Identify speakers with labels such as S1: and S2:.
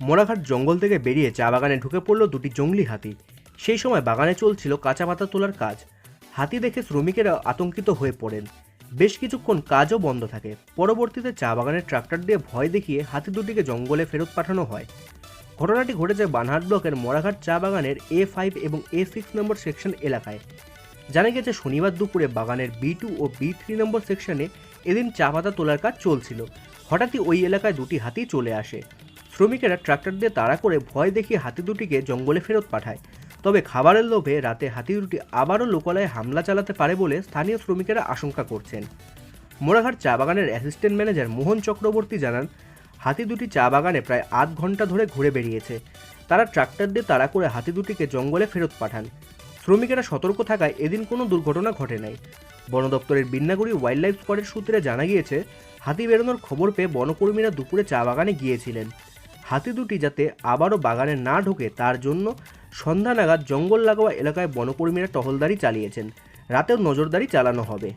S1: মোড়াঘাট জঙ্গল থেকে বেরিয়ে চা বাগানে ঢুকে পড়ল দুটি জঙ্গলি হাতি। সেই সময় বাগানে চলছিল কাঁচা পাতা তোলার কাজ। হাতি দেখে শ্রমিকেরা আতঙ্কিত হয়ে পড়েন। বেশ কিছুক্ষণ কাজও বন্ধ থাকে। পরবর্তীতে চা বাগানের ট্রাক্টর দিয়ে ভয় দেখিয়ে হাতি দুটিকে জঙ্গলে ফেরত পাঠানো হয়। ঘটনাটি ঘটেছে বানহাট ব্লকের মোড়াঘাট চা বাগানের এ ফাইভ এবং এ সিক্স নম্বর সেকশন এলাকায়। জানা গেছে, শনিবার দুপুরে বাগানের বি টু ও বি থ্রি নম্বর সেকশনে এদিন চা পাতা তোলার কাজ চলছিল। হঠাৎই ওই এলাকায় দুটি হাতি চলে আসে। শ্রমিকেরা ট্রাক্টর দিয়ে তাড়া করে ভয় দেখিয়ে হাতি দুটিকে জঙ্গলে ফেরত পাঠায়। তবে খাবারের লোভে রাতে হাতি দুটি আবারও লোকালয়ে হামলা চালাতে পারে বলে স্থানীয় শ্রমিকেরা আশঙ্কা করছেন। মোড়াঘাট চা বাগানের অ্যাসিস্ট্যান্ট ম্যানেজার মোহন চক্রবর্তী জানান, হাতি দুটি চা বাগানে প্রায় আধ ঘণ্টা ধরে ঘুরে বেরিয়েছে তারা ট্রাক্টর দিয়ে তাড়া করে হাতি দুটিকে জঙ্গলে ফেরত পাঠান। শ্রমিকেরা সতর্ক থাকায় এদিন কোনো দুর্ঘটনা ঘটে নাই। বন দপ্তরের বিন্নাগুড়ি ওয়াইল্ড লাইফ স্কোয়াডের সূত্রে জানা গিয়েছে, হাতি বেরোনোর খবর পেয়ে বনকর্মীরা দুপুরে চা বাগানে গিয়েছিলেন। হাতি দুটি যাতে আবারও বাগানে না ঢোকে, তার জন্য সন্ধ্যা নাগাদ জঙ্গল লাগোয়া এলাকায় বনকর্মীরা টহলদারি চালিয়েছেন। রাতেও নজরদারি চালানো হবে।